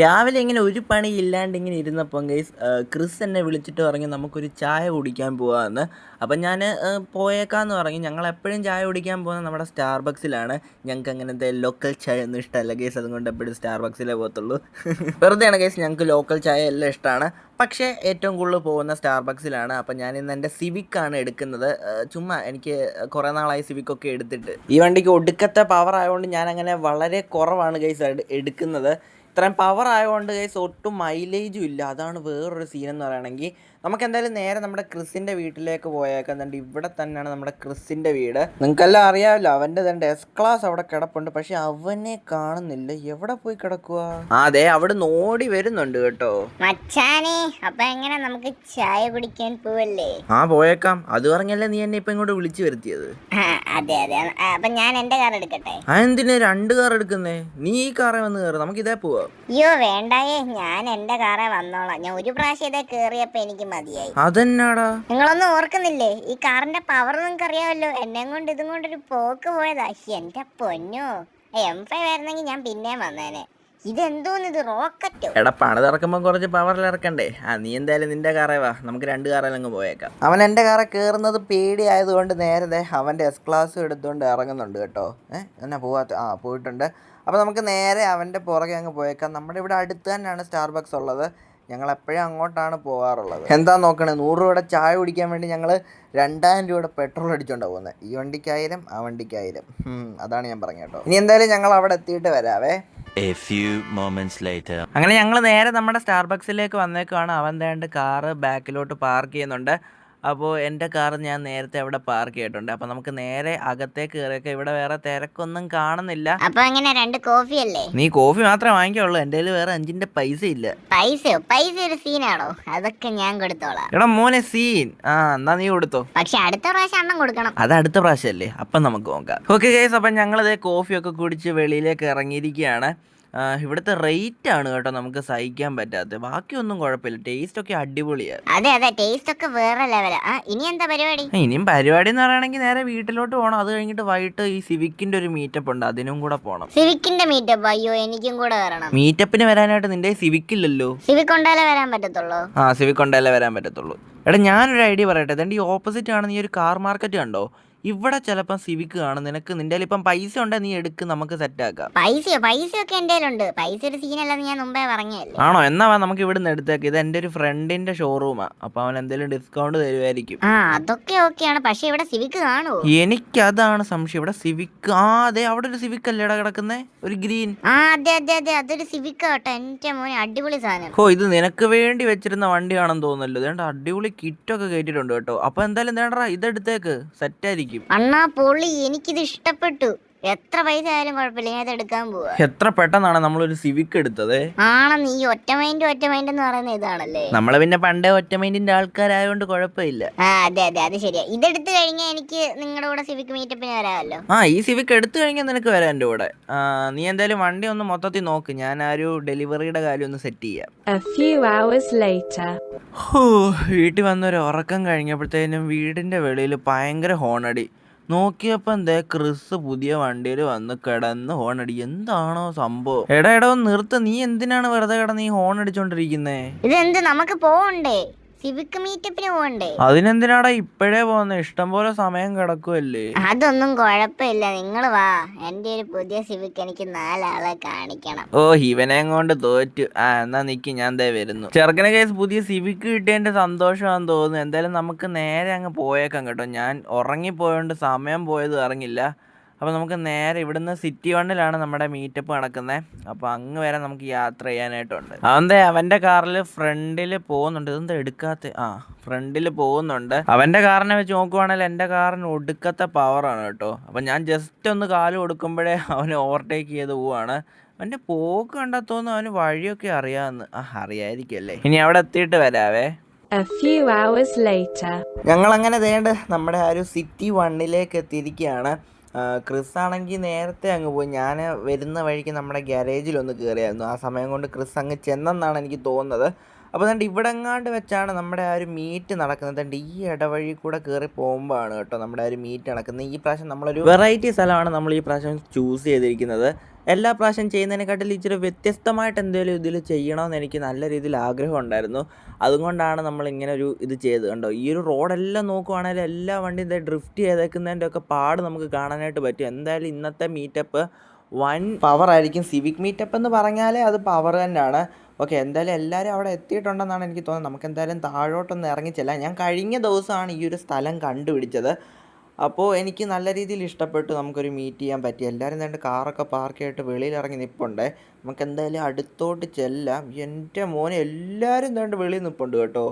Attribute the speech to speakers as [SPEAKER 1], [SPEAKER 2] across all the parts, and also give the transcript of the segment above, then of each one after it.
[SPEAKER 1] രാവിലെ ഇങ്ങനെ ഒരു പണി ഇല്ലാണ്ട് ഇങ്ങനെ ഇരുന്നപ്പം ഗൈസ് ക്രിസ് എന്നെ വിളിച്ചിട്ട് പറഞ്ഞു നമുക്കൊരു ചായ കുടിക്കാൻ പോകാമെന്ന് അപ്പം ഞാൻ പോയേക്കാന്ന് പറഞ്ഞു ഞങ്ങൾ എപ്പോഴും ചായ കുടിക്കാൻ പോകുന്നത് നമ്മുടെ സ്റ്റാർബക്സിലാണ് ഞങ്ങൾക്ക് അങ്ങനത്തെ ലോക്കൽ ചായ ഒന്നും ഇഷ്ടമല്ല ഗൈസ് അതുകൊണ്ട് എപ്പോഴും സ്റ്റാർബക്സിലേ പോകത്തുള്ളൂ വെറുതെയാണ് ഗൈസ് ഞങ്ങൾക്ക് ലോക്കൽ ചായ എല്ലാം ഇഷ്ടമാണ് പക്ഷേ ഏറ്റവും കൂടുതൽ പോകുന്ന സ്റ്റാർബക്സിലാണ് അപ്പം ഞാൻ ഇന്ന് എൻ്റെ സിവിക്കാണ് എടുക്കുന്നത് ചുമ്മാ എനിക്ക് കുറേ നാളായി സിവിക്കൊക്കെ എടുത്തിട്ട് ഈ വണ്ടിക്ക് ഒടുക്കത്തെ പവർ ആയതുകൊണ്ട് ഞാൻ അങ്ങനെ വളരെ കുറവാണ് ഗൈസ് എടുക്കുന്നത് ഇത്രയും പവർ ആയതുകൊണ്ട് ഗൈസ് ഒട്ടും മൈലേജും ഇല്ല അതാണ് വേറൊരു സീൻ എന്ന് പറയുകയാണെങ്കിൽ നമുക്ക് എന്തായാലും നേരെ നമ്മുടെ ക്രിസിൻ്റെ വീട്ടിലേക്ക് പോയേക്കുന്നുണ്ട് ഇവിടെ തന്നെയാണ് നമ്മുടെ ക്രിസിൻ്റെ വീട് നിങ്ങൾക്കെല്ലാം അറിയാമല്ലോ അവൻ്റെ തന്നെ എസ് ക്ലാസ് അവിടെ കിടപ്പുണ്ട് പക്ഷെ അവനെ കാണുന്നില്ല എവിടെ പോയി കിടക്കുക അതെ അവിടെ നോടി വരുന്നുണ്ട് കേട്ടോ
[SPEAKER 2] മച്ചാനെ എങ്ങനെ നമുക്ക് ചായ കുടിക്കാൻ പോവല്ലേ
[SPEAKER 1] ആ പോയേക്കാം അത് പറഞ്ഞല്ലേ നീ എന്നെ ഇപ്പൊ ഇങ്ങോട്ട് വിളിച്ചു വരുത്തിയത്
[SPEAKER 2] അതെ അതെ ഞാൻ എന്റെ കാർ എടുക്കട്ടെ
[SPEAKER 1] അതെന്തിനാ രണ്ട് കാർ എടുക്കുന്നേ നീ ഈ കാറേ വന്ന് കയറി നമുക്ക് ഇതേ പോവാ
[SPEAKER 2] അയ്യോ വേണ്ടായേ ഞാൻ എന്റെ കാറേ വന്നോളാം ഞാൻ ഒരു പ്രാവശ്യം ഇതേ കേറിയപ്പോ എനിക്ക് മതിയായി
[SPEAKER 1] അതെന്നാടാ
[SPEAKER 2] നിങ്ങളൊന്നും ഓർക്കുന്നില്ലേ ഈ കാറിന്റെ പവർ നിങ്ങൾക്ക് അറിയാമല്ലോ എന്നെ കൊണ്ട് ഇതും കൊണ്ടൊരു പോക്ക് പോയതാ എന്റെ പൊന്നോ എം ഫൈവ് ആയിരുന്നെങ്കിൽ ഞാൻ പിന്നെയും വന്നേനെ
[SPEAKER 1] ഇതെന്തോന്നിത് റോക്കറ്റ് എടാ പണിത് ഇറക്കുമ്പോൾ കുറച്ച് പവറിൽ ഇറക്കണ്ടേ ആ നീ എന്തായാലും നിന്റെ കാറേ വാ നമുക്ക് രണ്ട് കാറിലങ്ങ് പോയേക്കാം അവൻ എൻ്റെ കാറെ കയറുന്നത് പേടിയായതുകൊണ്ട് നേരത്തെ അവന്റെ എസ് ക്ലാസ് എടുത്തുകൊണ്ട് ഇറങ്ങുന്നുണ്ട് കേട്ടോ ഏഹ് എന്നാ പോവാത്ത ആ പോയിട്ടുണ്ട് അപ്പോൾ നമുക്ക് നേരെ അവന്റെ പുറകെ അങ്ങ് പോയേക്കാം നമ്മുടെ ഇവിടെ അടുത്ത് തന്നെയാണ് സ്റ്റാർബക്സ് ഉള്ളത് ഞങ്ങൾ എപ്പോഴും അങ്ങോട്ടാണ് പോകാറുള്ളത് എന്താ നോക്കണേ നൂറ് രൂപയുടെ ചായ കുടിക്കാൻ വേണ്ടി ഞങ്ങൾ രണ്ടായിരം രൂപയുടെ പെട്രോൾ അടിച്ചുകൊണ്ടാണ് പോകുന്നത് ഈ വണ്ടിക്കായാലും ആ വണ്ടിക്കായാലും അതാണ് ഞാൻ പറഞ്ഞ കേട്ടോ ഇനി എന്തായാലും ഞങ്ങൾ അവിടെ എത്തിയിട്ട് വരാവേ A few moments later. അങ്ങനെ ഞങ്ങൾ നേരെ നമ്മുടെ സ്റ്റാർബക്സിലേക്ക് വന്നേക്കാണ് അവൻ തേണ്ട കാറ് ബാക്കിലോട്ട് പാർക്ക് ചെയ്യുന്നുണ്ട് അപ്പോൾ എൻ്റെ കാർ ഞാൻ നേരത്തെ അവിടെ പാർക്ക് ചെയ്തിട്ടുണ്ട് അപ്പോൾ നമുക്ക് നേരെ അകത്തേക്ക് കയറിയൊക്കെ ഇവിടെ വേറെ തിരക്കൊന്നും കാണുന്നില്ല
[SPEAKER 2] അപ്പൊ അങ്ങനെ രണ്ട് കോഫി അല്ലേ
[SPEAKER 1] നീ കോഫി മാത്രമേ വാങ്ങിക്കുള്ളൂ എൻ്റെ കയ്യിൽ വേറെ അഞ്ചിന്റെ പൈസ ഇല്ല
[SPEAKER 2] പൈസയോ പൈസ ഒരു സീനാണോ അതൊക്കെ ഞാൻ കൊടുത്തോളാം
[SPEAKER 1] എടാ മോനെ സീൻ ആ എന്നാ നീ കൊടുത്തോ
[SPEAKER 2] പക്ഷെ അടുത്ത പ്രാവശ്യം അണ്ണം കൊടുക്കണം
[SPEAKER 1] അത് അടുത്ത അല്ലേ അപ്പൊ നമുക്ക് നോക്കാം ഓക്കെ ഗൈസ് അപ്പം കോഫി കോഫിയൊക്കെ കുടിച്ച് വെളിയിലേക്ക് ഇറങ്ങിയിരിക്കുകയാണ് ഇവിടുത്തെ റേറ്റ് ആണ് കേട്ടോ നമുക്ക് സഹിക്കാൻ പറ്റാത്തത് ബാക്കിയൊന്നും കുഴപ്പമില്ല ടേസ്റ്റ് ഒക്കെ അടിപൊളിയാണ്
[SPEAKER 2] അതെ അതെ ടേസ്റ്റ് ഒക്കെ വേറെ ഇനി എന്താ പരിപാടി
[SPEAKER 1] ഇനിയും പരിപാടി എന്ന് പറയുകയാണെങ്കിൽ നേരെ വീട്ടിലോട്ട് പോകണം അത് കഴിഞ്ഞിട്ട് വൈകിട്ട് ഈ സിവിക്കിന്റെ ഒരു മീറ്റപ്പ് ഉണ്ട് അതിനും കൂടെ പോകണം
[SPEAKER 2] സിവിക്കിന്റെ മീറ്റപ്പ് അയ്യോ എനിക്കും കൂടെ വരണം
[SPEAKER 1] മീറ്റപ്പിന് വരാനായിട്ട് നിന്റെ സിവിക്കില്ലല്ലോ
[SPEAKER 2] സിവിക് കൊണ്ടാലേ വരാൻ പറ്റത്തുള്ളൂ
[SPEAKER 1] ആ സിവിക് കൊണ്ടാലേ വരാൻ പറ്റത്തുള്ളൂ എടാ ഞാനൊരു ഐഡിയ പറയട്ടെ ഇതിന്റെ ഈ ഓപ്പോസിറ്റ് ആണ് നീ ഒരു കാർ മാർക്കറ്റ് കണ്ടോ ഇവിടെ ചിലപ്പോ സിവിക്ക് കാണും നിനക്ക് നിന്റെ ഇപ്പം പൈസ ഉണ്ടെ നീ എടുക്ക് നമുക്ക് സെറ്റ് ആക്കാം
[SPEAKER 2] പൈസയോ പൈസ ഒക്കെ എന്റെ ഉണ്ട് പൈസ ഒരു സീനല്ല ഞാൻ മുമ്പേ പറഞ്ഞല്ലേ
[SPEAKER 1] ആണോ എന്നാ നമുക്ക് നമുക്ക് ഇവിടുന്ന് എടുത്തേക്ക് ഇത് എന്റെ ഒരു ഫ്രണ്ടിന്റെ ഷോറൂമാ അപ്പൊ അവൻ എന്തെങ്കിലും ഡിസ്കൗണ്ട് തരുമായിരിക്കും
[SPEAKER 2] ആ അതൊക്കെ ഓക്കെയാണ് പക്ഷെ ഇവിടെ സിവിക്ക് കാണുമോ
[SPEAKER 1] അതാണ് സംശയം ഇവിടെ സിവിക്ക് ആ അതെ അവിടെ ഒരു സിവിക്ക് അല്ലേടാ കിടക്കുന്നേ ഒരു ഗ്രീൻ
[SPEAKER 2] ആ അതെ അതെ അതെ അതൊരു സിവിക്ക് ആട്ടോ എന്റെ മോനെ അടിപൊളി
[SPEAKER 1] സാധനം ഓ ഇത് നിനക്ക് വേണ്ടി വെച്ചിരുന്ന വണ്ടിയാണെന്ന് തോന്നുന്നല്ലോ ഇതേണ്ട അടിപൊളി കിറ്റൊക്കെ കേട്ടിട്ടുണ്ട് കേട്ടോ അപ്പൊ എന്തായാലും നേടാ ഇതെടുത്തേക്ക് സെറ്റായിരിക്കും
[SPEAKER 2] അണ്ണാ പൊളി എനിക്കിത് ഇഷ്ടപ്പെട്ടു എത്ര പൈസ ആയാലും കുഴപ്പമില്ല ഞാൻ എടുക്കാൻ പോവാ
[SPEAKER 1] എത്ര പെട്ടെന്നാണ് നമ്മൾ ഒരു സിവിക് എടുത്തത്
[SPEAKER 2] ആണോ നീ ഒറ്റ മൈൻഡ് ഒറ്റ മൈൻഡ് എന്ന് പറയുന്ന ഇതാണല്ലേ
[SPEAKER 1] നമ്മളെ പിന്നെ പണ്ടേ ഒറ്റ മൈൻഡിന്റെ ആൾക്കാരായതുകൊണ്ട് കുഴപ്പമില്ല
[SPEAKER 2] ആ അതെ അതെ അത് ശരിയാ ഇതെടുത്തു കഴിഞ്ഞാൽ എനിക്ക് നിങ്ങളുടെ കൂടെ സിവിക് മീറ്റപ്പിന് വരാമല്ലോ
[SPEAKER 1] ആ ഈ സിവിക് എടുത്തു കഴിഞ്ഞാൽ നിനക്ക് വരാം എന്റെ കൂടെ നീ എന്തായാലും വണ്ടി ഒന്ന് മൊത്തത്തിൽ നോക്ക് ഞാൻ ആ ഒരു ഡെലിവറിയുടെ കാര്യം ഒന്ന് സെറ്റ് ചെയ്യാം A ഫ്യൂ hours ലേറ്റർ ഹൂ, വീട്ടിൽ വന്നൊരു ഉറക്കം കഴിഞ്ഞപ്പോഴത്തേനും വീടിന്റെ വെളിയിൽ ഭയങ്കര ഹോണടി നോക്കിയപ്പോൾ എന്താ ക്രിസ് പുതിയ വണ്ടിയിൽ വന്ന് കിടന്ന് ഹോൺ അടി എന്താണോ സംഭവം എടാ എടാ നിർത്ത് നീ എന്തിനാണ് വെറുതെ കിടന്ന് ഈ ഹോൺ അടിച്ചോണ്ടിരിക്കുന്നേ
[SPEAKER 2] എന്ത് നമുക്ക് പോവണ്ടേ സിവിക് മീറ്റപ്പിന്
[SPEAKER 1] അതിനെന്തിനാടാ ഇപ്പഴേ പോകുന്ന ഇഷ്ടം പോലെ സമയം കിടക്കുമല്ലേ
[SPEAKER 2] അതൊന്നും കുഴപ്പമില്ല നിങ്ങൾ വാ എന്റെ ഒരു പുതിയ സിവിക് എനിക്ക് നാലാളെ കാണിക്കണം
[SPEAKER 1] ഓ ഇവനെ കൊണ്ട് തോറ്റു ആ എന്നാ നിക്ക് ഞാൻ ദേ വരുന്നു ചെറുക്കനെ കേസ് പുതിയ സിവിക് കിട്ടിയതിന്റെ സന്തോഷമാണെന്ന് തോന്നുന്നു എന്തായാലും നമുക്ക് നേരെ അങ്ങ് പോയേക്കാം കേട്ടോ ഞാൻ ഉറങ്ങിപ്പോയോണ്ട് സമയം പോയത് അറിഞ്ഞില്ല അപ്പോൾ നമുക്ക് നേരെ ഇവിടുന്ന് സിറ്റി വണ്ണിലാണ് നമ്മുടെ മീറ്റപ്പ് നടക്കുന്നത് അപ്പോൾ അങ്ങ് വരെ നമുക്ക് യാത്ര ചെയ്യാനായിട്ടുണ്ട് അവൻ്റെ അവൻ്റെ കാറിൽ ഫ്രണ്ടിൽ പോകുന്നുണ്ട് ഇതെന്താ എടുക്കാത്ത ആ ഫ്രണ്ടിൽ പോകുന്നുണ്ട് അവൻ്റെ കാറിനെ വെച്ച് നോക്കുവാണെങ്കിൽ എൻ്റെ കാറിന് ഒടുക്കത്തെ പവറാണ് കേട്ടോ അപ്പം ഞാൻ ജസ്റ്റ് ഒന്ന് കാല് കൊടുക്കുമ്പോഴേ അവനെ ഓവർടേക്ക് ചെയ്ത് പോവാണ് അവൻ്റെ പോക്ക് കണ്ടാൽ തോന്നുന്നു അവന് വഴിയൊക്കെ അറിയാമെന്ന് ആ അറിയായിരിക്കല്ലേ ഇനി അവിടെ എത്തിയിട്ട് വരാവേ A few hours later. ഞങ്ങൾ അങ്ങനെ തേണ്ട നമ്മുടെ ആ ഒരു സിറ്റി വണ്ണിലേക്ക് എത്തിയിരിക്കുകയാണ് ക്രിസ് ആണെങ്കിൽ നേരത്തെ അങ്ങ് പോയി ഞാൻ വരുന്ന വഴിക്ക് നമ്മുടെ ഗ്യാരേജിലൊന്ന് കയറിയായിരുന്നു ആ സമയം കൊണ്ട് ക്രിസ് അങ്ങ് ചെന്നെന്നാണ് എനിക്ക് തോന്നുന്നത് അപ്പോൾ അതുകൊണ്ട് ഇവിടെങ്ങാണ്ട് വെച്ചാണ് നമ്മുടെ ആ ഒരു മീറ്റ് നടക്കുന്നത് അതുകൊണ്ട് ഈ ഇടവഴി കൂടെ കയറി പോകുമ്പോഴാണ് കേട്ടോ നമ്മുടെ ആ ഒരു മീറ്റ് നടക്കുന്നത് ഈ പ്രാവശ്യം നമ്മളൊരു വെറൈറ്റി സ്ഥലമാണ് നമ്മൾ ഈ പ്രാവശ്യം ചൂസ് ചെയ്തിരിക്കുന്നത് എല്ലാ പ്രാവശ്യം ചെയ്യുന്നതിനെക്കാട്ടിൽ ഇച്ചിരി വ്യത്യസ്തമായിട്ട് എന്തെങ്കിലും ഇതിൽ ചെയ്യണമെന്ന് എനിക്ക് നല്ല രീതിയിൽ ആഗ്രഹം ഉണ്ടായിരുന്നു അതുകൊണ്ടാണ് നമ്മൾ ഇങ്ങനെ ഒരു ഇത് ചെയ്ത് കണ്ടോ ഈ ഒരു റോഡെല്ലാം നോക്കുവാണെങ്കിൽ എല്ലാ വണ്ടിയും ഡ്രിഫ്റ്റ് ചെയ്തേക്കുന്നതിൻ്റെ ഒക്കെ പാട് നമുക്ക് കാണാനായിട്ട് പറ്റും എന്തായാലും ഇന്നത്തെ മീറ്റപ്പ് വൺ പവർ ആയിരിക്കും സിവിക് മീറ്റപ്പ് എന്ന് പറഞ്ഞാലേ അത് പവർ തന്നെയാണ് ഓക്കെ എന്തായാലും എല്ലാവരും അവിടെ എത്തിയിട്ടുണ്ടെന്നാണ് എനിക്ക് തോന്നുന്നത് നമുക്ക് എന്തായാലും താഴോട്ടൊന്ന് ഇറങ്ങിച്ചല്ല ഞാൻ കഴിഞ്ഞ ദിവസമാണ് ഈ ഒരു സ്ഥലം കണ്ടുപിടിച്ചത് അപ്പോൾ എനിക്ക് നല്ല രീതിയിൽ ഇഷ്ടപ്പെട്ടു നമുക്കൊരു മീറ്റ് ചെയ്യാൻ പറ്റി എല്ലാവരും തന്നെ കാറൊക്കെ പാർക്ക് ചെയ്തിട്ട് വെളിയിൽ ഇറങ്ങി നിൽപ്പുണ്ടേ നമുക്ക് എന്തായാലും അടുത്തോട്ട് ചെല്ലാം എൻ്റെ മോനെ എല്ലാവരും തന്നെ വെളിയിൽ നിൽപ്പുണ്ട് കേട്ടോ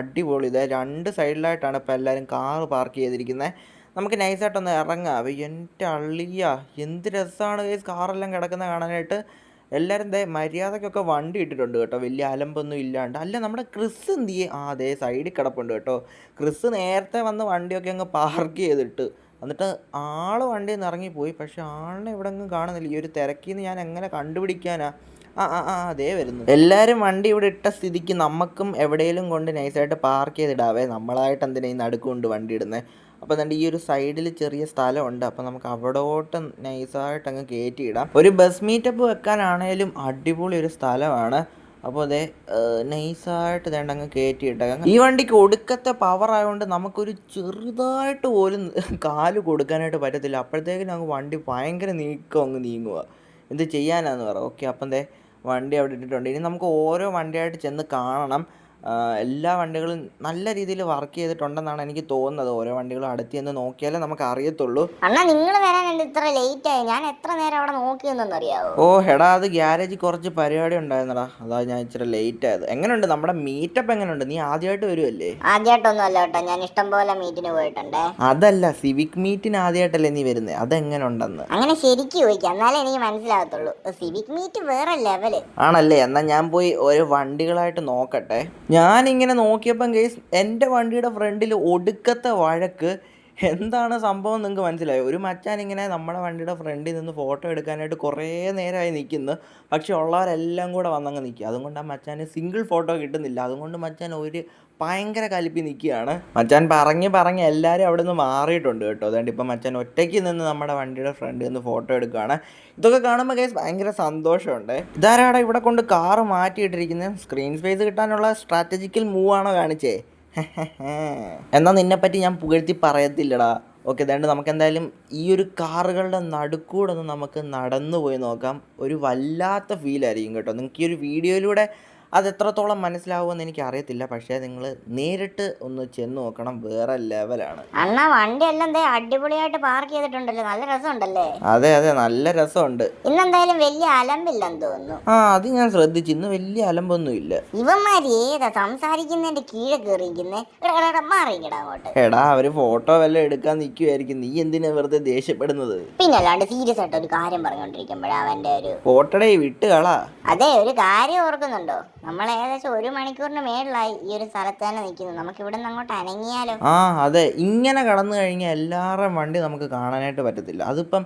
[SPEAKER 1] അടിപൊളി ഇതേ രണ്ട് സൈഡിലായിട്ടാണ് ഇപ്പോൾ എല്ലാവരും കാറ് പാർക്ക് ചെയ്തിരിക്കുന്നത് നമുക്ക് നൈസായിട്ടൊന്ന് ഇറങ്ങാം എൻ്റെ അള്ളിയ എന്ത് രസമാണ് കാറെല്ലാം കിടക്കുന്നത് കാണാനായിട്ട് എല്ലാവരും ദേ മര്യാദയ്ക്കൊക്കെ വണ്ടി ഇട്ടിട്ടുണ്ട് കേട്ടോ വലിയ അലമ്പൊന്നും ഇല്ലാണ്ട് അല്ല നമ്മുടെ ക്രിസ് എന്ത് ചെയ്യേ ആ അതെ സൈഡിൽ കിടപ്പുണ്ട് കേട്ടോ ക്രിസ് നേരത്തെ വന്ന് വണ്ടിയൊക്കെ അങ്ങ് പാർക്ക് ചെയ്തിട്ട് എന്നിട്ട് ആൾ വണ്ടിയിൽ നിന്ന് ഇറങ്ങിപ്പോയി പക്ഷേ ആളിനെ ഇവിടെ അങ്ങ് കാണുന്നില്ല ഈ ഒരു തിരക്കിൽ നിന്ന് ഞാൻ എങ്ങനെ കണ്ടുപിടിക്കാനാ ആ ആ ആ അതേ വരുന്നു എല്ലാവരും വണ്ടി ഇവിടെ ഇട്ട സ്ഥിതിക്ക് നമുക്കും എവിടെയെങ്കിലും കൊണ്ട് നൈസായിട്ട് പാർക്ക് ചെയ്തിടാവേ നമ്മളായിട്ട് എന്തിനാ ഈ നടുക്കുകൊണ്ട് വണ്ടി ഇടുന്നത് അപ്പോൾ അതിൻ്റെ ഈ ഒരു സൈഡിൽ ചെറിയ സ്ഥലമുണ്ട് അപ്പോൾ നമുക്ക് അവിടോട്ട് നൈസായിട്ട് അങ്ങ് കയറ്റിയിടാം ഒരു ബസ് മീറ്റപ്പ് വെക്കാനാണേലും അടിപൊളി ഒരു സ്ഥലമാണ് അപ്പോൾ അതെ നൈസായിട്ട് വേണ്ട അങ്ങ് കയറ്റിയിട്ടേക്കാം ഈ വണ്ടിക്ക് ഒടുക്കത്തെ പവർ ആയതുകൊണ്ട് നമുക്കൊരു ചെറുതായിട്ട് പോലും കാല് കൊടുക്കാനായിട്ട് പറ്റത്തില്ല അപ്പോഴത്തേക്കും നമുക്ക് വണ്ടി ഭയങ്കര നീക്കം അങ്ങ് നീങ്ങുക എന്ത് ചെയ്യാനാന്ന് പറ ഓക്കെ അപ്പം ദേ വണ്ടി അവിടെ ഇട്ടിട്ടുണ്ട് ഇനി നമുക്ക് ഓരോ വണ്ടിയായിട്ട് ചെന്ന് കാണണം എല്ലാ വണ്ടികളും നല്ല രീതിയിൽ വർക്ക് ചെയ്തിട്ടുണ്ടെന്നാണ് എനിക്ക് തോന്നുന്നത് ഓരോ വണ്ടികളും അടുത്ത് ചെന്ന് നോക്കിയാലേ നമുക്ക് അറിയത്തുള്ളൂ
[SPEAKER 2] അണ്ണാ നിങ്ങൾ വരാൻ ഇത്ര ലേറ്റ് ആയി ഞാൻ എത്ര നേരം അവിടെ നോക്കിയെന്നൊന്നും അറിയാവോ
[SPEAKER 1] ഓ ഹെടാ അത് ഗ്യാരേജ് കുറച്ച് പരിപാടി ഉണ്ടായിരുന്നടാ അതാ ഞാൻ ഇച്ചിരി ലേറ്റ് ആയത് എങ്ങനെയുണ്ട് നമ്മുടെ മീറ്റപ്പ് എങ്ങനെയുണ്ട് നീ ആദ്യമായിട്ട് വരുമല്ലേ
[SPEAKER 2] ആദ്യമായിട്ടൊന്നും അല്ല കേട്ടോ ഞാൻ ഇഷ്ടം പോലെ മീറ്റിന് പോയിട്ടുണ്ട്
[SPEAKER 1] അതല്ല സിവിക് മീറ്റിന് ആദ്യമായിട്ടല്ലേ നീ വരുന്നത് എങ്ങനെ ഉണ്ടെന്ന്
[SPEAKER 2] അങ്ങനെ ശരിക്കും ചോദിക്കാം എന്നാലേ എനിക്ക് മനസ്സിലാകത്തുള്ളൂ സിവിക് മീറ്റ് വേറെ ലെവല്
[SPEAKER 1] ആണല്ലേ എന്നാ ഞാൻ പോയി ഓരോ വണ്ടികളായിട്ട് നോക്കട്ടെ ഞാനിങ്ങനെ നോക്കിയപ്പം കേസ് എൻ്റെ വണ്ടിയുടെ ഫ്രണ്ടിൽ ഒടുക്കത്തെ വഴക്ക് എന്താണ് സംഭവം നിങ്ങൾക്ക് മനസ്സിലായോ ഒരു മച്ചാൻ ഇങ്ങനെ നമ്മുടെ വണ്ടിയുടെ ഫ്രണ്ടിൽ നിന്ന് ഫോട്ടോ എടുക്കാനായിട്ട് കുറേ നേരമായി നിൽക്കുന്നു പക്ഷേ ഉള്ളവരെല്ലാം കൂടെ വന്നങ്ങ് നിൽക്കുക അതുകൊണ്ട് ആ മച്ചാന് സിംഗിൾ ഫോട്ടോ കിട്ടുന്നില്ല അതുകൊണ്ട് മച്ചാൻ ഒരു ഭയങ്കര കലിപ്പി നിൽക്കുകയാണ് മച്ചാൻ പറഞ്ഞ് പറഞ്ഞ് എല്ലാവരും അവിടെ നിന്ന് മാറിയിട്ടുണ്ട് കേട്ടോ അതുകൊണ്ട് ഇപ്പം മച്ചാൻ ഒറ്റയ്ക്ക് നിന്ന് നമ്മുടെ വണ്ടിയുടെ ഫ്രണ്ടിൽ നിന്ന് ഫോട്ടോ എടുക്കുകയാണ് ഇതൊക്കെ കാണുമ്പോൾ കേസ് ഭയങ്കര സന്തോഷമുണ്ട് ഇതാരാണ് ഇവിടെ കൊണ്ട് കാറ് മാറ്റിയിട്ടിരിക്കുന്നത് സ്ക്രീൻ സ്പേസ് കിട്ടാനുള്ള സ്ട്രാറ്റജിക്കൽ മൂവാണോ കാണിച്ചേ എന്നാൽ നിന്നെപ്പറ്റി ഞാൻ പുകഴ്ത്തി പറയത്തില്ലടാ ഓക്കെ അതുകൊണ്ട് നമുക്ക് എന്തായാലും ഈ ഒരു കാറുകളുടെ നടുക്കൂടെ ഒന്ന് നമുക്ക് നടന്നു പോയി നോക്കാം ഒരു വല്ലാത്ത ഫീലായിരിക്കും കേട്ടോ നിങ്ങൾക്ക് ഈ ഒരു വീഡിയോയിലൂടെ അതെത്രത്തോളം മനസ്സിലാവുമെന്ന് എനിക്ക് അറിയത്തില്ല പക്ഷേ നിങ്ങൾ നേരിട്ട് ഒന്ന് ചെന്ന് നോക്കണം വേറെ ലെവലാണ് അണ്ണാ
[SPEAKER 2] വണ്ടി എല്ലാം ദേ അടിപൊളിയായിട്ട് പാർക്ക് ചെയ്തിട്ടുണ്ടല്ലോ നല്ല രസമുണ്ടല്ലേ
[SPEAKER 1] അതെ അതെ നല്ല രസമുണ്ട്
[SPEAKER 2] ഇന്നെന്തായാലും വലിയ അലമ്പില്ലെന്ന്
[SPEAKER 1] തോന്നുന്നു ആ അത് ഞാൻ ശ്രദ്ധിച്ചു ഇന്ന് വലിയ അലമ്പൊന്നും ഇല്ല
[SPEAKER 2] ഇവന്മാര് ഏതാ സംസാരിക്കുന്നതിന്റെ കീഴെ കയറിയിരിക്കുന്നേ മാറിയിടാ
[SPEAKER 1] അങ്ങോട്ട് എടാ അവര് ഫോട്ടോ വല്ല എടുക്കാൻ നിൽക്കുമായിരിക്കും നീ എന്തിനാ വെറുതെ ദേഷ്യപ്പെടുന്നത്
[SPEAKER 2] പിന്നെ അല്ലാണ്ട് സീരിയസ് ആയിട്ട് ഒരു കാര്യം പറഞ്ഞുകൊണ്ടിരിക്കുമ്പോഴാ അവന്റെ ഒരു
[SPEAKER 1] ഫോട്ടോടെ വിട്ടുകളാ
[SPEAKER 2] അതെ ഒരു കാര്യം ഓർക്കുന്നുണ്ടോ നമ്മൾ ഏകദേശം ഒരു മണിക്കൂറിന് മേളിലായി ഈ ഒരു സ്ഥലത്ത് തന്നെ നിൽക്കുന്നു നമുക്ക് ഇവിടെ നിന്ന് അങ്ങോട്ട് അനങ്ങിയാലോ
[SPEAKER 1] ആ അതെ ഇങ്ങനെ കടന്നു കഴിഞ്ഞാൽ എല്ലാവരുടെയും വണ്ടി നമുക്ക് കാണാനായിട്ട് പറ്റത്തില്ല അതിപ്പം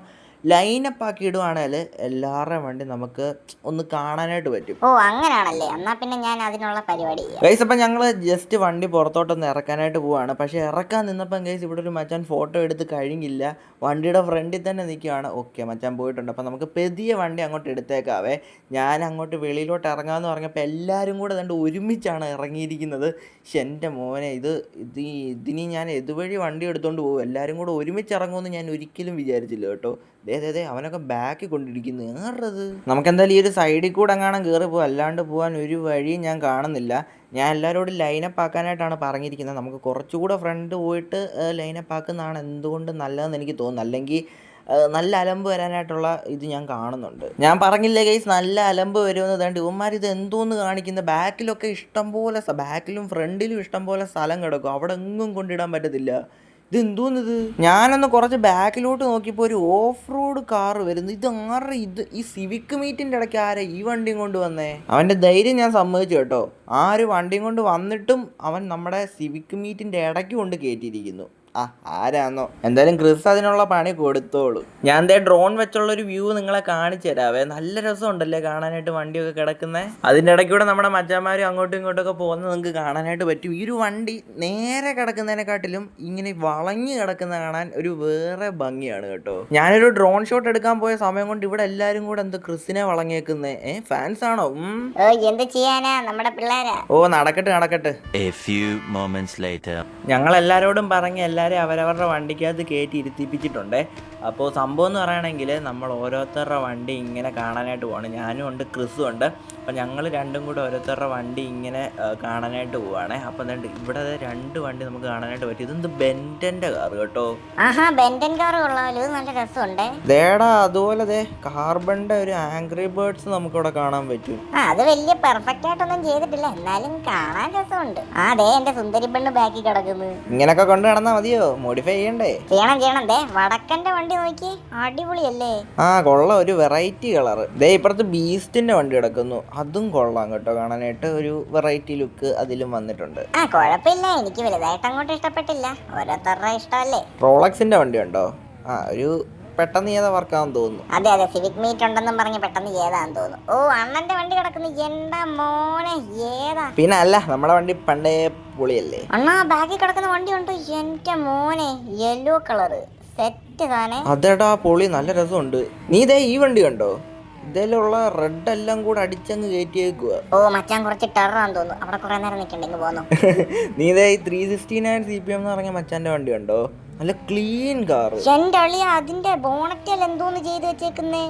[SPEAKER 1] ലൈനപ്പ് ആക്കി ഇടുവാണെങ്കിൽ എല്ലാവരുടെയും വേണ്ടി നമുക്ക് ഒന്ന് കാണാനായിട്ട്
[SPEAKER 2] പറ്റും ഓ അങ്ങനെയാണല്ലേ എന്നാ പിന്നെ ഞാൻ അതിനുള്ള പരിപാടി
[SPEAKER 1] ഗൈസ് അപ്പം ഞങ്ങൾ ജസ്റ്റ് വണ്ടി പുറത്തോട്ടൊന്ന് ഇറക്കാനായിട്ട് പോവാണ് പക്ഷേ ഇറക്കാൻ നിന്നപ്പം ഗൈസ് ഇവിടെ ഒരു മച്ചാൻ ഫോട്ടോ എടുത്ത് കഴിഞ്ഞില്ല വണ്ടിയുടെ ഫ്രണ്ടിൽ തന്നെ നിൽക്കുകയാണ് ഓക്കെ മച്ചാൻ പോയിട്ടുണ്ട് അപ്പം നമുക്ക് പെതിയ വണ്ടി അങ്ങോട്ട് എടുത്തേക്കാവേ ഞാൻ അങ്ങോട്ട് വെളിയിലോട്ട് ഇറങ്ങാമെന്ന് പറഞ്ഞപ്പോൾ എല്ലാവരും കൂടെ കണ്ട് ഒരുമിച്ചാണ് ഇറങ്ങിയിരിക്കുന്നത് പക്ഷെ എൻ്റെ മോനെ ഇത് ഇത് ഇതിനി ഞാൻ ഇതുവഴി വണ്ടി എടുത്തുകൊണ്ട് പോകും എല്ലാവരും കൂടെ ഒരുമിച്ച് ഇറങ്ങുമെന്ന് ഞാൻ ഒരിക്കലും വിചാരിച്ചില്ല കേട്ടോ അതെ അവനൊക്കെ ബാക്ക് കൊണ്ടിരിക്കുന്നു ഏറത് നമുക്ക് എന്തായാലും ഈ ഒരു സൈഡിൽ കൂടെ അങ്ങാണം കയറി പോകും അല്ലാണ്ട് പോകാൻ ഒരു വഴിയും ഞാൻ കാണുന്നില്ല ഞാൻ എല്ലാവരോടും ലൈനപ്പ് ആക്കാനായിട്ടാണ് പറഞ്ഞിരിക്കുന്നത് നമുക്ക് കുറച്ചുകൂടെ ഫ്രണ്ട് പോയിട്ട് ലൈനപ്പ് ആക്കുന്നതാണ് എന്തുകൊണ്ട് നല്ലതെന്ന് എനിക്ക് തോന്നുന്നു അല്ലെങ്കിൽ നല്ല അലമ്പ് വരാനായിട്ടുള്ള ഇത് ഞാൻ കാണുന്നുണ്ട് ഞാൻ പറഞ്ഞില്ലേ ഗൈസ് നല്ല അലമ്പ് വരുമെന്ന് തേണ്ട ഇവന്മാർ ഇത് എന്തോന്ന് കാണിക്കുന്ന ബാക്കിലൊക്കെ ഇഷ്ടംപോലെ ബാക്കിലും ഫ്രണ്ടിലും ഇഷ്ടംപോലെ സ്ഥലം കിടക്കും അവിടെ എങ്ങും കൊണ്ടിടാൻ പറ്റത്തില്ല ഇത് എന്തോന്നിത് ഞാനൊന്ന് കുറച്ച് ബാക്കിലോട്ട് നോക്കിയപ്പോൾ ഒരു ഓഫ് റോഡ് കാർ വരുന്നു ഇത് ആരുടെ ഇത് ഈ സിവിക് മീറ്റിൻ്റെ ഇടയ്ക്ക് ആരാ ഈ വണ്ടിയും കൊണ്ട് വന്നേ അവൻ്റെ ധൈര്യം ഞാൻ സമ്മതിച്ചു കേട്ടോ ആ ഒരു വണ്ടിയും കൊണ്ട് വന്നിട്ടും അവൻ നമ്മുടെ സിവിക് മീറ്റിൻ്റെ ഇടയ്ക്ക് കൊണ്ട് കയറ്റിയിരിക്കുന്നു ആ ആരാന്നോ എന്തായാലും ക്രിസ് അതിനുള്ള പണി കൊടുത്തോളൂ ഞാൻ ദേ ഡ്രോൺ വെച്ചുള്ള ഒരു വ്യൂ നിങ്ങളെ കാണിച്ചു തരാവേ നല്ല രസമുണ്ടല്ലേ കാണാനായിട്ട് വണ്ടിയൊക്കെ കിടക്കുന്നത് അതിൻ്റെ ഇടയ്ക്കൂടെ നമ്മുടെ മച്ചാമാരും അങ്ങോട്ടും ഇങ്ങോട്ടും ഒക്കെ പോകുന്നത് നിങ്ങൾക്ക് കാണാനായിട്ട് പറ്റും ഈ ഒരു വണ്ടി നേരെ കിടക്കുന്നതിനെക്കാട്ടിലും ഇങ്ങനെ വളഞ്ഞു കിടക്കുന്ന കാണാൻ ഒരു വേറെ ഭംഗിയാണ് കേട്ടോ ഞാനൊരു ഡ്രോൺ ഷോട്ട് എടുക്കാൻ പോയ സമയം കൊണ്ട് ഇവിടെ എല്ലാവരും കൂടെ എന്ത് ക്രിസിനെ വളങ്ങിയേക്കുന്നത് ഏ ഫാൻസ് ആണോ
[SPEAKER 2] എന്ത് ചെയ്യാനാ നമ്മുടെ പിള്ളേരാ
[SPEAKER 1] ഓ നടക്കട്ടെ നടക്കട്ടെ ഞങ്ങൾ എല്ലാരോടും പറഞ്ഞ എല്ലാ എല്ലാവരെയും അവരവരുടെ വണ്ടിക്കകത്ത് കയറ്റി ഇരുത്തിപ്പിച്ചിട്ടുണ്ട് അപ്പോൾ സംഭവം എന്ന് പറയുകയാണെങ്കിൽ നമ്മൾ ഓരോരുത്തരുടെ വണ്ടി ഇങ്ങനെ കാണാനായിട്ട് പോവാണ് ഞാനും ഉണ്ട് ക്രിസും ഉണ്ട് അപ്പോൾ ഞങ്ങൾ രണ്ടും കൂടെ ഓരോരുത്തരുടെ വണ്ടി ഇങ്ങനെ കാണാനായിട്ട് പോവാണ് അപ്പോൾ രണ്ട് ഇവിടെ രണ്ട് വണ്ടി നമുക്ക് കാണാനായിട്ട് പറ്റും ഇതെന്ത് ബെൻറ്റൻ്റെ കാർ കേട്ടോ
[SPEAKER 2] ആഹാ ബെൻറ്റൻ കാർ കൊള്ളാമല്ലോ നല്ല രസമുണ്ട്
[SPEAKER 1] ദേടാ അതുപോലെ ദേ കാർബണിന്റെ ഒരു ആംഗ്രി ബേർഡ്സ് നമുക്ക് ഇവിടെ കാണാൻ പറ്റും
[SPEAKER 2] ആ അത് വലിയ പെർഫെക്റ്റ് ആയിട്ടൊന്നും ചെയ്തിട്ടില്ല എന്നാലും കാണാൻ രസമുണ്ട് ആ ദേ എന്റെ സുന്ദരി പെണ്ണ് ബാക്കി കിടക്കുന്നു
[SPEAKER 1] ഇങ്ങനൊക്കെ കൊണ്ട് നടന്നാ മതിയോ മോഡിഫൈ ചെയ്യണ്ടേ
[SPEAKER 2] ചെയ്യണം ചെയ്യണം ദേ വടക്കന്റെ വണ്ടി നോക്കി അടിപൊളിയല്ലേ
[SPEAKER 1] ആ കൊള്ള ഒരു വെറൈറ്റി കളർ ദേ ഇപ്പുറത്ത് ബീസ്റ്റിന്റെ വണ്ടി കിടക്കുന്നു അതും കൊള്ളാം കേട്ടോ കാണാനായിട്ട് ഒരു വെറൈറ്റി ലുക്ക് അതിലും വന്നിട്ടുണ്ട്
[SPEAKER 2] ആ കൊഴപ്പില്ല എനിക്ക് വലുതായിട്ട് അങ്ങോട്ട് ഇഷ്ടപ്പെട്ടില്ല ഓരോരുത്തരുടെ ഇഷ്ടമല്ലേ
[SPEAKER 1] റോളക്സിന്റെ വണ്ടി ഉണ്ടോ ആ ഒരു പെട്ടെന്ന് ഏതാ വർക്കാന്ന് തോന്നുന്നു
[SPEAKER 2] അതെ അതെ സിവിക് മീറ്റ് ഉണ്ടെന്നും പറഞ്ഞ് പെട്ടെന്ന് ഏതാന്ന് തോന്നുന്നു ഓ അണ്ണന്റെ വണ്ടി കിടക്കുന്നു എന്താ മോനെ ഏതാ
[SPEAKER 1] പിന്നെ അല്ല നമ്മുടെ വണ്ടി പണ്ടേ പൊളിയല്ലേ
[SPEAKER 2] അണ്ണാ ബാഗിൽ കിടക്കുന്ന വണ്ടി ഉണ്ടോ എന്റെ മോനെ യെല്ലോ കളറ് സെറ്റ്
[SPEAKER 1] അതെടാ പൊളി നല്ല രസമുണ്ട് നീ ഇതേ ഈ വണ്ടി കണ്ടോ ഇതിലുള്ള റെഡ് എല്ലാം കൂടെ അടിച്ചങ്ങ് കയറ്റിയേക്കുക
[SPEAKER 2] ഓ മച്ചാൻ കുറച്ച് തോന്നുന്നു അവിടെ കുറെ നേരം നിൽക്കണ്ടെങ്കിൽ
[SPEAKER 1] പോകുന്നു നീ ഇതേ ഈ three sixty nine C P M എന്ന് പറഞ്ഞ മച്ചാന്റെ വണ്ടി കണ്ടോ നല്ല ക്ലീൻ കാർ
[SPEAKER 2] എന്റെ അതിന്റെ ബോണറ്റിൽ എന്തോന്ന് ചെയ്തു വെച്ചേക്കുന്നേ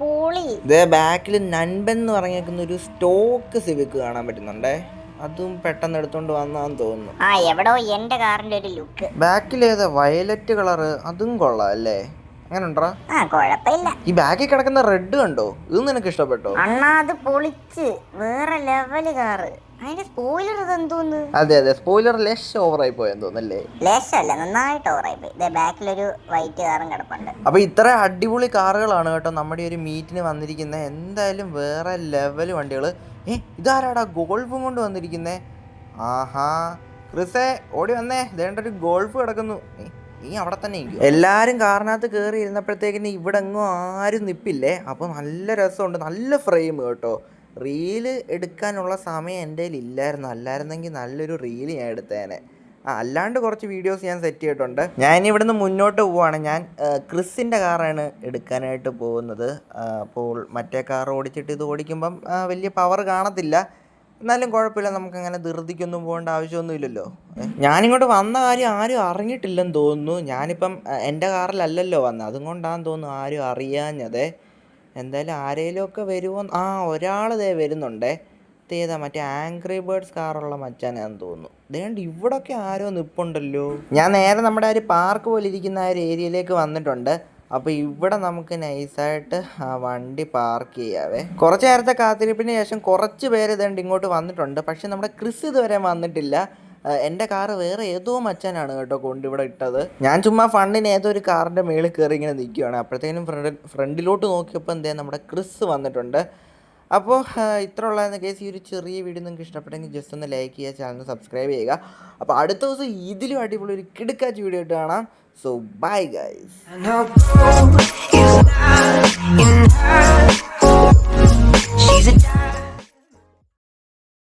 [SPEAKER 2] പൊളി
[SPEAKER 1] ഇതേ ബാക്കിൽ നൻബെന്ന് പറഞ്ഞേക്കുന്ന ഒരു സ്റ്റോക്ക് സിവിക്ക് കാണാൻ പറ്റുന്നുണ്ടേ അതും പെട്ടെന്ന് എടുത്തോണ്ട് വന്നാന്ന് തോന്നുന്നു
[SPEAKER 2] ആ എവിടോ എന്റെ കാറിന്റെ ഒരു ലുക്ക്
[SPEAKER 1] ബാക്കിലേത് വയലറ്റ് കളറ് അതും കൊള്ളാം അല്ലേ അങ്ങനെ
[SPEAKER 2] ആ കൊഴപ്പില്ല
[SPEAKER 1] ഈ ബാഗിൽ കിടക്കുന്ന റെഡ് കണ്ടോ ഇത് നിനക്ക് ഇഷ്ടപ്പെട്ടോ
[SPEAKER 2] അണ്ണാ അത് പൊളിച്ച് വേറെ ലെവല് കാറ് അതിന്റെ സ്പോയിലർ ഇതെന്തോന്ന്
[SPEAKER 1] അതെ അതെ സ്പോയിലർ ലെസ് ഓവറായി പോയെന്ന് തോന്നുന്നല്ലേ
[SPEAKER 2] ലേശമല്ല നന്നായിട്ട് ഓവറായി പോയി ഇതേ ബാക്കിലൊരു വൈറ്റ് കാറും കിടപ്പുണ്ട്
[SPEAKER 1] അപ്പൊ ഇത്ര അടിപൊളി കാറുകളാണ് കേട്ടോ നമ്മുടെ ഒരു മീറ്റിന് വന്നിരിക്കുന്ന എന്തായാലും വേറെ ലെവൽ വണ്ടികൾ ഏ ഇതാരാടാ ഗോൾഫും കൊണ്ട് വന്നിരിക്കുന്നേ ആഹാ ക്രിസേ ഓടി വന്നേ ദേണ്ട ഒരു ഗോൾഫ് കിടക്കുന്നു നീ അവിടെ തന്നെ എല്ലാവരും കാറിനകത്ത് കയറി ഇരുന്നപ്പോഴത്തേക്കിന് ഇവിടെ എങ്ങും ആരും നിപ്പില്ലേ അപ്പോൾ നല്ല രസമുണ്ട് നല്ല ഫ്രെയിം കേട്ടോ റീല് എടുക്കാനുള്ള സമയം എൻ്റെ കയ്യിൽ ഇല്ലായിരുന്നു അല്ലായിരുന്നെങ്കിൽ നല്ലൊരു റീല് ഞാൻ എടുത്തേനെ ആ അല്ലാണ്ട് കുറച്ച് വീഡിയോസ് ഞാൻ സെറ്റ് ചെയ്തിട്ടുണ്ട് ഞാൻ ഇവിടുന്ന് മുന്നോട്ട് പോവുകയാണ് ഞാൻ ക്രിസിൻ്റെ കാറാണ് എടുക്കാനായിട്ട് പോകുന്നത് അപ്പോൾ മറ്റേ കാർ ഓടിച്ചിട്ട് ഇത് ഓടിക്കുമ്പം വലിയ പവർ കാണത്തില്ല എന്നാലും കുഴപ്പമില്ല നമുക്കങ്ങനെ ധൃതിക്കൊന്നും പോകേണ്ട ആവശ്യമൊന്നുമില്ലല്ലോ ഞാനിങ്ങോട്ട് വന്ന കാര്യം ആരും അറിഞ്ഞിട്ടില്ലെന്ന് തോന്നുന്നു ഞാനിപ്പം എൻ്റെ കാറിലല്ലല്ലോ വന്നത് അതുകൊണ്ടാണെന്ന് തോന്നുന്നു ആരും അറിയാഞ്ഞതേ എന്തായാലും ആരേലുമൊക്കെ വരുമോ ആ ഒരാളിതേ ദേ വരുന്നുണ്ടേ ഏതാ മറ്റേ ആംഗ്രി ബേർഡ്സ് കാറുള്ള മച്ചാനാന്ന് തോന്നുന്നു ദേണ്ട് ഇവിടൊക്കെ ആരോ നിപ്പുണ്ടല്ലോ ഞാൻ നേരെ നമ്മുടെ ആ ഒരു പാർക്ക് പോലെ ഇരിക്കുന്ന ആ ഒരു ഏരിയയിലേക്ക് വന്നിട്ടുണ്ട് അപ്പോൾ ഇവിടെ നമുക്ക് നൈസായിട്ട് ആ വണ്ടി പാർക്ക് ചെയ്യാവേ കുറച്ച് നേരത്തെ കാത്തിരിപ്പിന് ശേഷം കുറച്ച് പേര് ഇതുണ്ട് ഇങ്ങോട്ട് വന്നിട്ടുണ്ട് പക്ഷെ നമ്മുടെ ക്രിസ് ഇതുവരെ വന്നിട്ടില്ല എൻ്റെ കാറ് വേറെ ഏതോ മച്ചാനാണ് കേട്ടോ കൊണ്ട് ഇവിടെ ഇട്ടത് ഞാൻ ചുമ്മാ ഫണ്ടിന് ഏതോ ഒരു കാറിൻ്റെ മേളിൽ കയറി ഇങ്ങനെ നിൽക്കുകയാണ് അപ്പോഴത്തേക്കും ഫ്രണ്ട് ഫ്രണ്ടിലോട്ട് നോക്കിയപ്പോൾ എന്തേ നമ്മുടെ ക്രിസ് വന്നിട്ടുണ്ട് അപ്പോൾ ഇത്ര ഉള്ളതെന്ന് കേസ് ഈ ഒരു ചെറിയ വീഡിയോ നിങ്ങൾക്ക് ഇഷ്ടപ്പെട്ടെങ്കിൽ ജസ്റ്റ് ഒന്ന് ലൈക്ക് ചെയ്യുക ചാനൽ സബ്സ്ക്രൈബ് ചെയ്യുക അപ്പോൾ അടുത്ത ദിവസം ഇതിലും അടിപൊളി ഒരു കിടുക്കാച്ച് വീഡിയോ ഇട്ട് കാണാം സോ ബൈ ഗൈസ്